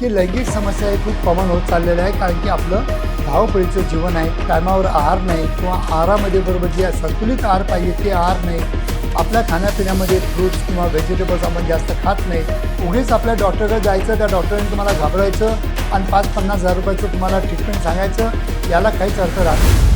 की लैंगिक समस्या हे खूप कॉमन होत चाललेलं आहे कारण की आपलं धावपळीचं जीवन आहे टायमावर आहार नाही किंवा आहारामध्ये बरोबर जे संतुलित आहार पाहिजे ते आहार नाही आपल्या खाण्यापिण्यामध्ये फ्रूट्स किंवा व्हेजिटेबल्स आपण जास्त खात नाही उगीच आपल्या डॉक्टरकडे जायचं त्या डॉक्टरांनी तुम्हाला घाबरायचं आणि पाच पन्नास हजार रुपयाचं तुम्हाला ट्रीटमेंट सांगायचं याला काहीच अर्थ राहत नाही.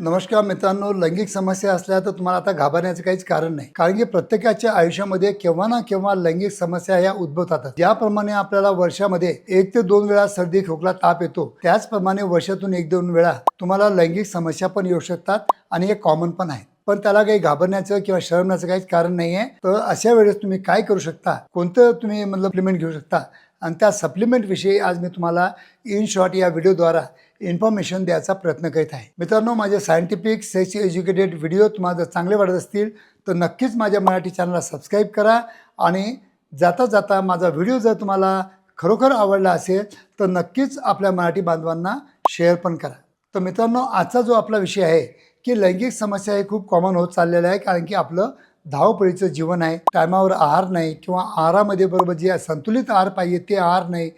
नमस्कार मित्रांनो लैंगिक समस्या असल्या तर तुम्हाला आता घाबरण्याचं काहीच कारण नाही. कारण की प्रत्येकाच्या आयुष्यामध्ये केव्हा ना केव्हा लैंगिक समस्या या उद्भवतात ज्याप्रमाणे आपल्याला वर्षामध्ये एक ते दोन वेळा सर्दी खोकला ताप येतो त्याचप्रमाणे वर्षातून एक दोन वेळा तुम्हाला लैंगिक समस्या पण येऊ शकतात आणि हे कॉमन पण आहे पण त्याला काही घाबरण्याचं किंवा शरमण्याचं काहीच कारण नाही आहे तर अशा वेळेस तुम्ही काय करू शकता? कोणतं तुम्ही मतलब सप्लिमेंट घेऊ शकता? आणि त्या सप्लिमेंटविषयी आज मी तुम्हाला इन शॉर्ट या व्हिडिओद्वारा इन्फॉर्मेशन द्यायचा प्रयत्न करीत आहे. मित्रांनो माझे सायंटिफिक सेक्स एज्युकेटेड व्हिडिओ तुम्हाला जर चांगले वाटत असतील तर नक्कीच माझ्या मराठी चॅनलला सबस्क्राईब करा आणि जाता जाता माझा व्हिडिओ जर तुम्हाला खरोखर आवडला असेल तर नक्कीच आपल्या मराठी बांधवांना शेअर पण करा. तर मित्रांनो आजचा जो आपला विषय आहे की लैंगिक समस्या हे खूप कॉमन होत चाललेलं आहे कारण की आपलं धावपळीचं जीवन आहे. टायमावर आहार नाही किंवा आहारामध्ये बरोबर जे संतुलित आहार पाहिजे ते आहार नाही.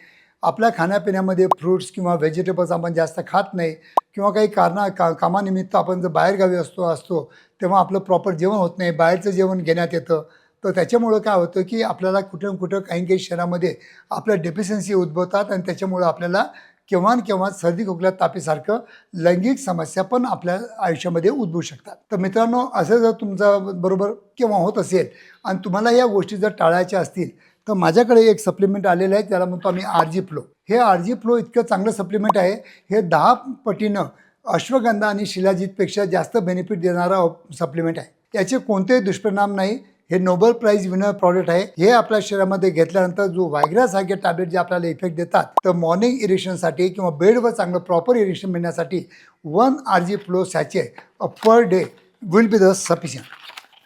आपल्या खाण्यापिण्यामध्ये फ्रूट्स किंवा व्हेजिटेबल्स आपण जास्त खात नाही किंवा काही कारणा का कामानिमित्त आपण जर बाहेरगावी असतो असतो तेव्हा आपलं प्रॉपर जेवण होत नाही. बाहेरचं जेवण घेण्यात येतं. तर त्याच्यामुळं काय होतं की आपल्याला कुठं कुठं काही काही शहरामध्ये आपल्या डेफिशियन्सी उद्भवतात आणि त्याच्यामुळं आपल्याला केव्हा केव्हा सर्दी खोकल्या तापीसारखं लैंगिक समस्या पण आपल्या आयुष्यामध्ये उद्भवू शकतात. तर मित्रांनो असं जर तुमचा बरोबर केव्हा होत असेल आणि तुम्हाला या गोष्टी जर टाळायच्या असतील तर माझ्याकडे एक सप्लिमेंट आलेलं आहे त्याला म्हणतो आम्ही आर जी फ्लो हे आर जी फ्लो इतकं चांगलं सप्लिमेंट आहे हे दहा पटीनं अश्वगंधा आणि शिलाजीतपेक्षा जास्त बेनिफिट देणारा सप्लिमेंट आहे. याचे कोणतेही दुष्परिणाम नाही हे नोबल प्राईज विनर प्रॉडक्ट आहे. हे आपल्या शरीरामध्ये घेतल्यानंतर जो व्हायग्रासारखे टॅबलेट जे आपल्याला इफेक्ट देतात तर मॉर्निंग इरिशनसाठी किंवा बेडवर चांगलं प्रॉपर इरिक्शन मिळण्यासाठी one R G flow sachet per day will be the sufficient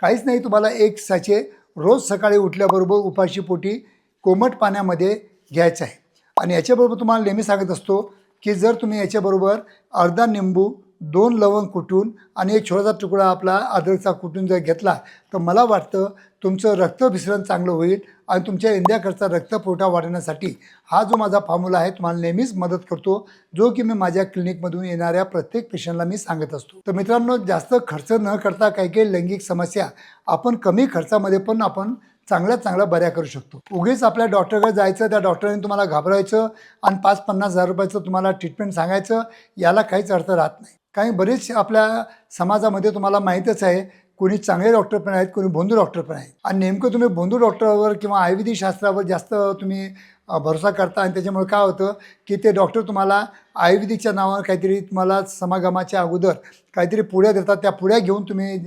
काहीच नाही तुम्हाला एक सॅचे रोज सकाळी उठल्याबरोबर उपाशी पोटी कोमट पाण्यामध्ये घ्यायचं आहे. आणि याच्याबरोबर तुम्हाला नेहमी सांगत असतो की जर तुम्ही याच्याबरोबर अर्धा निंबू दोन लवंग कुटून आणि एक छोटासा तुकडा आपला अद्रकचा कुटून जर घेतला तर मला वाटतं तुमचं रक्तभिसरण चांगलं होईल आणि तुमच्या इंडियाकडचा रक्तपुरवठा वाढवण्यासाठी हा जो माझा फॉर्म्युला आहे तुम्हाला नेहमीच मदत करतो जो की मी माझ्या क्लिनिकमधून येणाऱ्या प्रत्येक पेशंटला मी सांगत असतो. तर मित्रांनो जास्त खर्च न करता काही काही लैंगिक समस्या आपण कमी खर्चामध्ये पण आपण चांगल्यात चांगल्या बऱ्या करू शकतो. उगीच आपल्या डॉक्टरकडे जायचं त्या डॉक्टरांनी तुम्हाला घाबरायचं आणि पाच पन्नास हजार रुपयाचं तुम्हाला ट्रीटमेंट सांगायचं याला काहीच अर्थ राहत नाही. काही बरेच आपल्या समाजामध्ये तुम्हाला माहीतच आहे कोणी चांगले डॉक्टर पण आहेत कोणी भोंदू डॉक्टर पण आहेत. आणि नेमकं तुम्ही भोंदू डॉक्टरवर किंवा आयुर्वेदिक शास्त्रावर जास्त तुम्ही भरोसा करता आणि त्याच्यामुळे काय होतं की ते डॉक्टर तुम्हाला आयुर्वेदिकच्या नावावर काहीतरी तुम्हाला समागमाच्या अगोदर काहीतरी पुढ्या देतात त्या पुढ्या घेऊन तुम्ही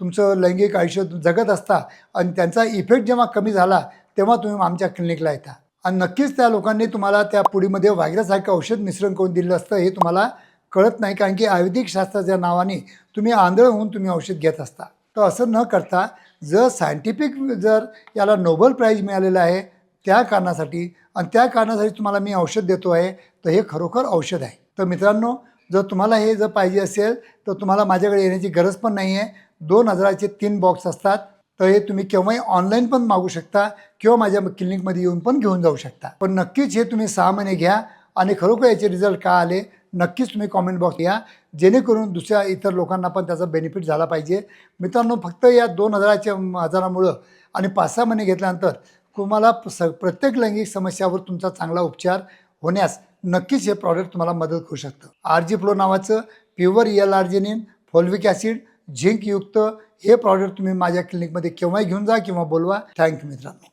तुमचं लैंगिक आयुष्य जगत असता आणि त्यांचा इफेक्ट जेव्हा कमी झाला तेव्हा तुम्ही आमच्या क्लिनिकला येता. आणि नक्कीच त्या लोकांनी तुम्हाला त्या पुडीमध्ये व्हायरससारखं औषध मिश्रण करून दिलं असतं हे तुम्हाला कळत नाही. कारण की आयुर्वेदिक शास्त्राच्या नावाने तुम्ही आंधळ होऊन तुम्ही औषध घेत असता. तर असं न करता जर सायंटिफिक जर याला नोबल प्राईज मिळालेलं आहे त्या कारणासाठी आणि त्या कारणासाठी तुम्हाला मी औषध देतो आहे तर हे खरोखर औषध आहे. तर मित्रांनो जर तुम्हाला हे जर पाहिजे असेल तर तुम्हाला माझ्याकडे येण्याची गरज पण नाही आहे दोन हजाराचे तीन बॉक्स असतात. तर हे तुम्ही केव्हाही ऑनलाईन पण मागू शकता किंवा माझ्या क्लिनिकमध्ये येऊन पण घेऊन जाऊ शकता. पण नक्कीच हे तुम्ही सहा महिने घ्या आणि खरोखर याचे रिझल्ट का आले नक्कीच तुम्ही कॉमेंट बॉक्स घ्या. जेणेकरून दुसऱ्या इतर लोकांना पण त्याचा बेनिफिट झाला पाहिजे. मित्रांनो फक्त या दोन हजाराच्या आजारामुळं आणि पाच सहा महिने घेतल्यानंतर तुम्हाला स प्रत्येक लैंगिक समस्यावर तुमचा चांगला उपचार होण्यास नक्कीच हे प्रॉडक्ट तुम्हाला मदत करू शकतं. आर जी फ्लो नावाचं pure L arginine fulvic acid झिंकयुक्त हे प्रॉडक्ट तुम्ही माझ्या क्लिनिकमध्ये केव्हाही घेऊन जा किंवा बोलवा. थँक्यू मित्रांनो.